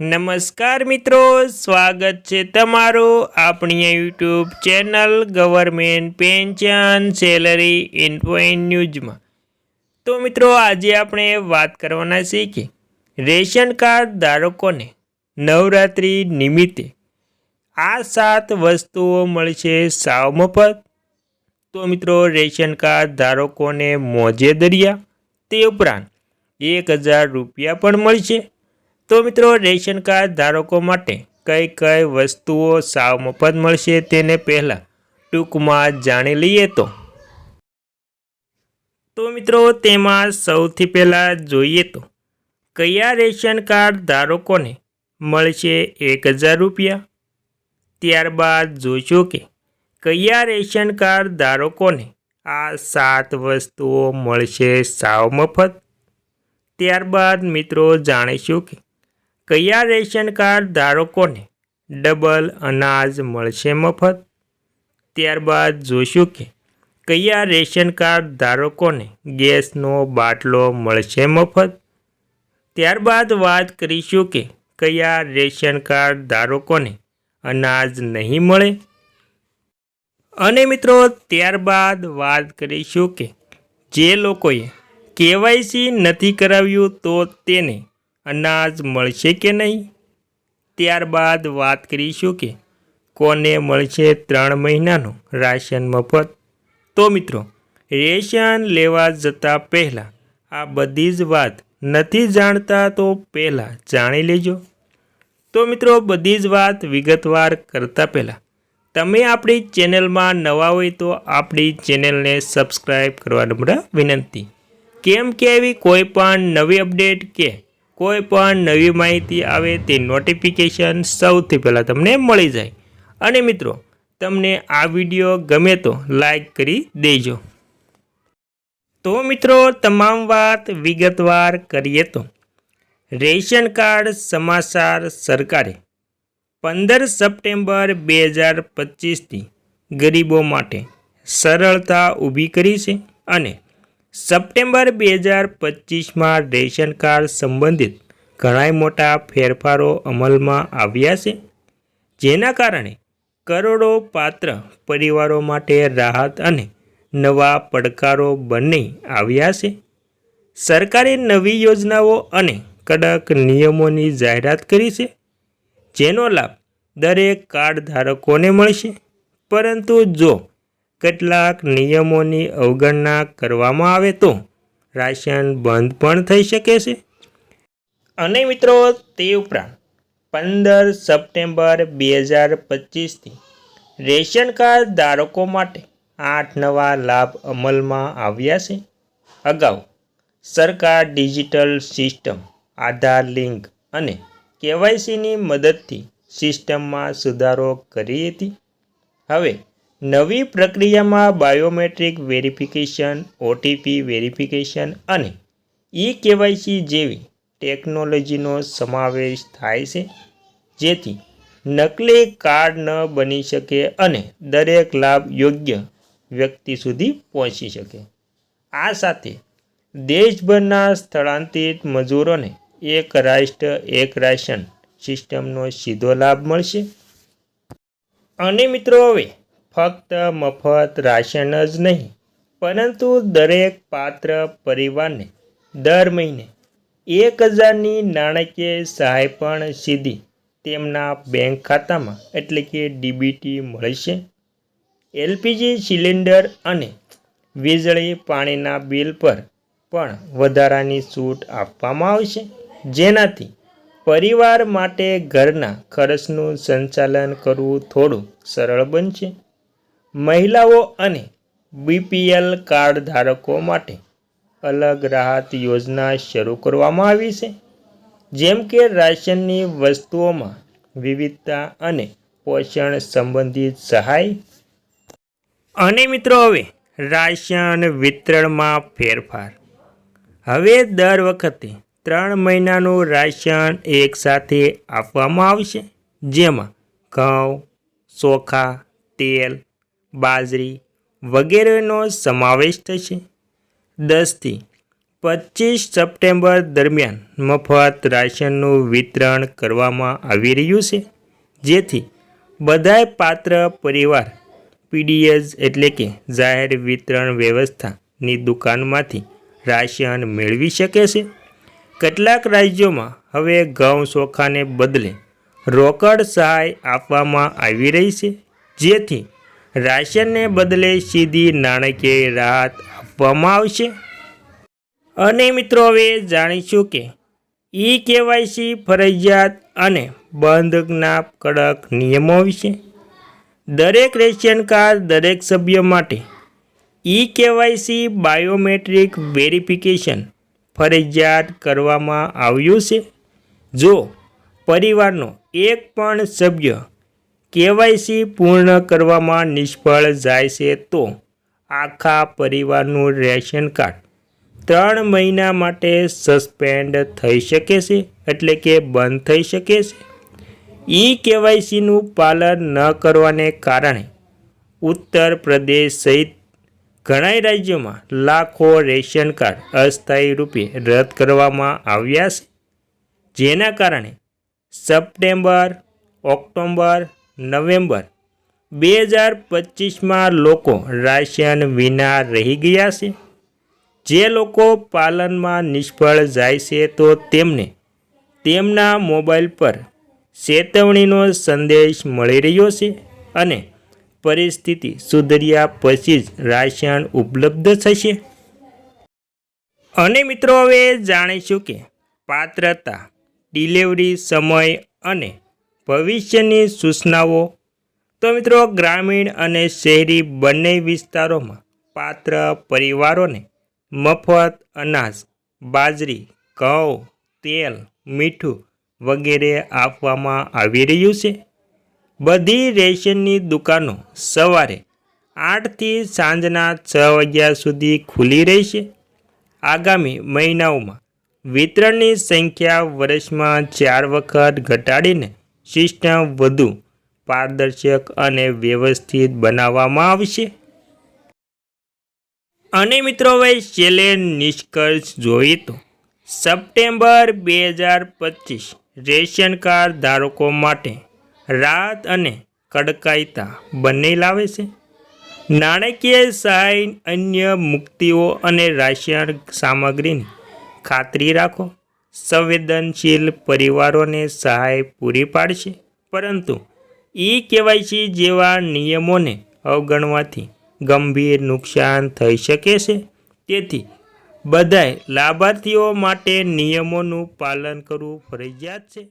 નમસ્કાર મિત્રો, સ્વાગત છે તમારું આપણી YouTube channel government pension salary info in ન્યૂઝમાં. તો મિત્રો, આજે આપણે વાત કરવાના છીએ કે રેશન કાર્ડ ધારકોને નવરાત્રિ નિમિત્તે આ સાત વસ્તુઓ મળશે સાવ મફત. તો મિત્રો, રેશન કાર્ડ ધારકોને મોજે દરિયા, તે ઉપરાંત એક હજાર રૂપિયા પણ મળશે. તો મિત્રો, રેશન કાર્ડ ધારકો માટે કઈ કઈ વસ્તુઓ સાવ મફત મળશે તેને પહેલાં ટૂંકમાં જાણી લઈએ તો. તો મિત્રો, તેમાં સૌથી પહેલાં જોઈએ તો કયા રેશન કાર્ડ ધારકોને મળશે એક હજાર રૂપિયા? ત્યારબાદ જોઈશું કે કયા રેશન કાર્ડ ધારકોને આ સાત વસ્તુઓ મળશે સાવ મફત? ત્યારબાદ મિત્રો, જાણીશું કે કયા રેશન કાર્ડ ધારકોને ડબલ અનાજ મળશે મફત? ત્યારબાદ જોઈશું કે કયા રેશન કાર્ડ ધારકોને ગેસનો બાટલો મળશે મફત? ત્યારબાદ વાત કરીશું કે કયા રેશન કાર્ડ ધારકોને અનાજ નહીં મળે? અને મિત્રો, ત્યારબાદ વાત કરીશું કે જે લોકોએ કેવાયસી નથી કરાવ્યું તો તેને અનાજ મળશે કે નહીં? ત્યારબાદ વાત કરીશું કે કોને મળશે ત્રણ મહિનાનું રાશન મફત? તો મિત્રો, રેશન લેવા જતાં પહેલાં આ બધી જ વાત નથી જાણતા તો પહેલાં જાણી લેજો. તો મિત્રો, બધી જ વાત વિગતવાર કરતાં પહેલાં, તમે આપણી ચેનલમાં નવા હોય તો આપણી ચેનલને સબસ્ક્રાઈબ કરવા નમ્ર વિનંતી. કેમ કે એવી કોઈ પણ નવી અપડેટ કે કોઈ પણ નવી માહિતી આવે તે નોટિફિકેશન સૌથી પહેલાં તમને મળી જાય. અને મિત્રો, તમને આ વીડિયો ગમે તો લાઈક કરી દેજો. તો મિત્રો, તમામ વાત વિગતવાર કરીએ તો. રેશન કાર્ડ સમાચાર સરકારે પંદર સપ્ટેમ્બર બે હજાર પચીસથી ગરીબો માટે સરળતા ઊભી કરી છે અને સપ્ટેમ્બર બે હજાર પચીસમાં રેશન કાર્ડ સંબંધિત ઘણા મોટા ફેરફારો અમલમાં આવ્યા છે, જેના કારણે કરોડો પાત્ર પરિવારો માટે રાહત અને નવા પડકારો બંને આવ્યા છે. સરકારે નવી યોજનાઓ અને કડક નિયમોની જાહેરાત કરી છે, જેનો લાભ દરેક કાર્ડ ધારકોને મળશે. પરંતુ જો કેટલાક નિયમોની અવગણના કરવામાં આવે તો રાશન બંધ પણ થઈ શકે છે. અને મિત્રો, તે ઉપરાંત પંદર સપ્ટેમ્બર બે હજાર પચીસથી રેશન કાર્ડ ધારકો માટે આઠ નવા લાભ અમલમાં આવ્યા છે. અગાઉ સરકાર ડિજિટલ સિસ્ટમ, આધાર લિંક અને કેવાયસીની મદદથી સિસ્ટમમાં સુધારો કરી હતી. હવે નવી પ્રક્રિયામાં બાયોમેટ્રિક વેરિફિકેશન, ઓટીપી વેરિફિકેશન અને ઈ કેવાયસી જેવી ટેકનોલોજીનો સમાવેશ થાય છે, જેથી નકલી કાર્ડ ન બની શકે અને દરેક લાભ યોગ્ય વ્યક્તિ સુધી પહોંચી શકે. આ સાથે દેશભરના સ્થળાંતરિત મજૂરોને એક રાષ્ટ્ર, એક રાશન સિસ્ટમનો સીધો લાભ મળશે. અને મિત્રો, હવે ફક્ત મફત રાશન જ નહીં, પરંતુ દરેક પાત્ર પરિવારને દર મહિને એક હજારની નાણાકીય સહાય પણ સીધી તેમના બેંક ખાતામાં એટલે કે ડીબીટી મળશે એલપીજી સિલિન્ડર અને વીજળી પાણીના બિલ પર પણ વધારાની છૂટ આપવામાં આવશે જેનાથી પરિવાર માટે ઘરના ખર્ચનું સંચાલન કરવું થોડું સરળ બનશે. મહિલાઓ અને બીપીએલ કાર્ડ ધારકો માટે અલગ રાહત યોજના શરૂ કરવામાં આવી છે. જેમ કે રાશનની વસ્તુઓમાં વિવિધતા અને પોષણ સંબંધિત સહાય. અને મિત્રો હવે રાશન વિતરણમાં ફેરફાર. હવે દર વખતે ત્રણ મહિનાનું રાશન એકસાથે આપવામાં આવશે. જેમાં ઘઉં, ચોખા, તેલ બાજરી વગેરેનો સમાવેશ થશે. દસથી પચીસ સપ્ટેમ્બર દરમિયાન મફત રાશનનું વિતરણ કરવામાં આવી રહ્યું છે, જેથી બધાય પાત્ર પરિવાર, પીડીએસ એટલે કે જાહેર વિતરણ વ્યવસ્થાની દુકાનમાંથી રાશન મેળવી શકે છે. કેટલાક રાજ્યોમાં હવે ઘઉં ચોખાને બદલે રોકડ સહાય આપવામાં આવી રહી છે, જેથી રાશનને બદલે સીધી નાણાકીય રાહત આપવામાં આવશે. અને મિત્રો, હવે જાણીશું કે ઈ કેવાયસી ફરજિયાત અને બંધકના કડક નિયમો વિશે. દરેક રેશન કાર્ડ, દરેક સભ્ય માટે ઈ કેવાયસી બાયોમેટ્રિક વેરિફિકેશન ફરજિયાત કરવામાં આવ્યું છે. જો પરિવારનો એક પણ સભ્ય કેવાયસી પૂર્ણ કરવામાં નિષ્ફળ જાય છે તો આખા પરિવારનું રેશન કાર્ડ ત્રણ મહિના માટે સસ્પેન્ડ થઈ શકે છે, એટલે કે બંધ થઈ શકે છે. ઈ કેવાયસીનું પાલન ન કરવાને કારણે ઉત્તર પ્રદેશ સહિત ઘણા રાજ્યોમાં લાખો રેશન કાર્ડ અસ્થાયી રૂપે રદ કરવામાં આવ્યા છે. જેના કારણે સપ્ટેમ્બર ઓક્ટોબર નવેમ્બર બે હજાર પચીસમાં લોકો રાશન વિના રહી ગયા છે. જે લોકો પાલનમાં નિષ્ફળ જાય છે તો તેમને તેમના મોબાઈલ પર ચેતવણીનો સંદેશ મળી રહ્યો છે અને પરિસ્થિતિ સુધર્યા પછી જ રાશન ઉપલબ્ધ થશે. અને મિત્રો, હવે જાણીશું કે પાત્રતા, ડિલિવરી સમય અને ભવિષ્યની સૂચનાઓ. તો મિત્રો, ગ્રામીણ અને શહેરી બંને વિસ્તારોમાં પાત્ર પરિવારોને મફત અનાજ, બાજરી, ઘઉં, તેલ, મીઠું વગેરે આપવામાં આવી રહ્યું છે. બધી રેશનની દુકાનો સવારે આઠથી સાંજના છ વાગ્યા સુધી ખુલ્લી રહેશે આગામી મહિનાઓમાં વિતરણની સંખ્યા વર્ષમાં ચાર વખત ઘટાડીને સિસ્ટમ વધુ પારદર્શક અને વ્યવસ્થિત બનાવવામાં આવશે. અને મિત્રો, હવે છેલ્લે નિષ્કર્ષ જોઈએ તો, સપ્ટેમ્બર બે હજાર પચીસ, રેશન કાર્ડ ધારકો માટે રાહત અને કડકાઈતા બંને લાવે છે. નાણાકીય સહાય, અન્ય મુક્તિઓ અને રાશન સામગ્રીની ખાતરી રાખો. સંવેદનશીલ પરિવારોને સહાય પૂરી પાડશે. પરંતુ ઈ કેવાયસી જેવા નિયમોને અવગણવાથી ગંભીર નુકસાન થઈ શકે છે. તેથી બધાય લાભાર્થીઓ માટે નિયમોનું પાલન કરવું ફરજિયાત છે.